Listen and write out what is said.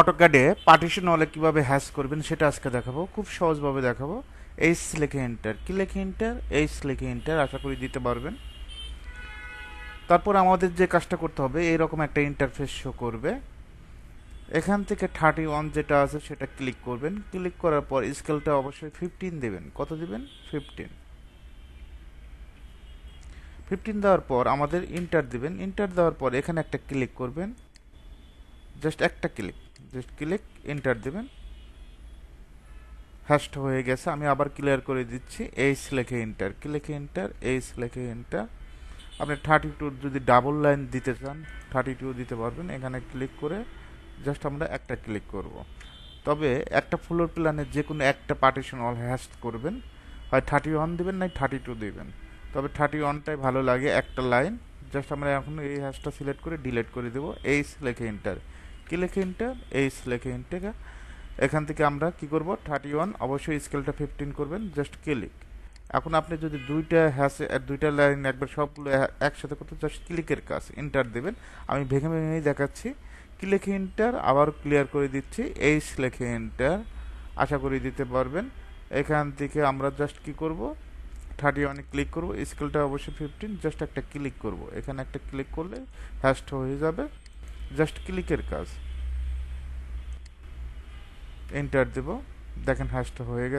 অটোক্যাডে partition হলে কীভাবে hash করবেন সেটা আজকে দেখাবো। খুব সহজভাবে দেখাবো। এইচ লিখে এন্টার কি লিখে এন্টার এইচ লিখে এন্টার আশা করি দিতে পারবেন। তারপর আমাদের যে কাজটা করতে হবে এইরকম একটা ইন্টারফেস শো করবে। এখান থেকে থার্টি ওয়ান যেটা আছে সেটা ক্লিক করবেন। ক্লিক করার পর স্কেলটা অবশ্যই ফিফটিন দেবেন। কত দেবেন? ফিফটিন ফিফটিন দেওয়ার পর আমাদের ইন্টার দিবেন। ইন্টার দেওয়ার পর এখানে একটা ক্লিক করবেন। জাস্ট একটা ক্লিক জাস্ট ক্লিক এন্টার দেবেন। হ্যাশড হয়ে গেছে, আমি আবার ক্লিয়ার করে দিচ্ছি, এইচ লেখে এন্টার কি লেখে এন্টার এইচ লেখে এন্টার আপনি থার্টি টু যদি ডাবল লাইন দিতে চান থার্টি টু দিতে পারবেন। এখানে ক্লিক করে জাস্ট আমরা একটা ক্লিক করব। তবে একটা ফ্লোর প্ল্যানের যে কোনো একটা পার্টিশন অল হ্যাশ করবেন। হয় থার্টি ওয়ান দেবেন, নাই থার্টি টু দেবেন। তবে থার্টি ওয়ানটাই ভালো লাগে একটা লাইন জাস্ট আমরা এখন এই হ্যাশটা সিলেক্ট করে ডিলিট করে দেবো। এইচ লেখে এন্টার কি লেখে এন্টার এইচ লেখে এন্টার এখান থেকে আমরা কি করব? থার্টি ওয়ান অবশ্যই স্কেলটা ফিফটিন করবেন জাস্ট ক্লিক এখন আপনি যদি দুইটা হ্যাশে দুইটা লাইন একবার সবগুলো একসাথে করতে জাস্ট ক্লিকের কাজ ইন্টার দেবেন। আমি ভেঙে ভেঙেই দেখাচ্ছি। কি লেখে এন্টার আবার ক্লিয়ার করে দিচ্ছি এইচ লেখে এন্টার আশা করি দিতে পারবেন। এখান থেকে আমরা জাস্ট কি করব? থার্টি ওয়ানে ক্লিক করব স্কেলটা অবশ্যই ফিফটিন জাস্ট একটা ক্লিক করব। এখানে একটা ক্লিক করলে হ্যাশটা হয়ে যাবে। জাস্ট ক্লিকের কাজ। এন্টার দেব। দেখেন হ্যাশটা হয়ে গেছে।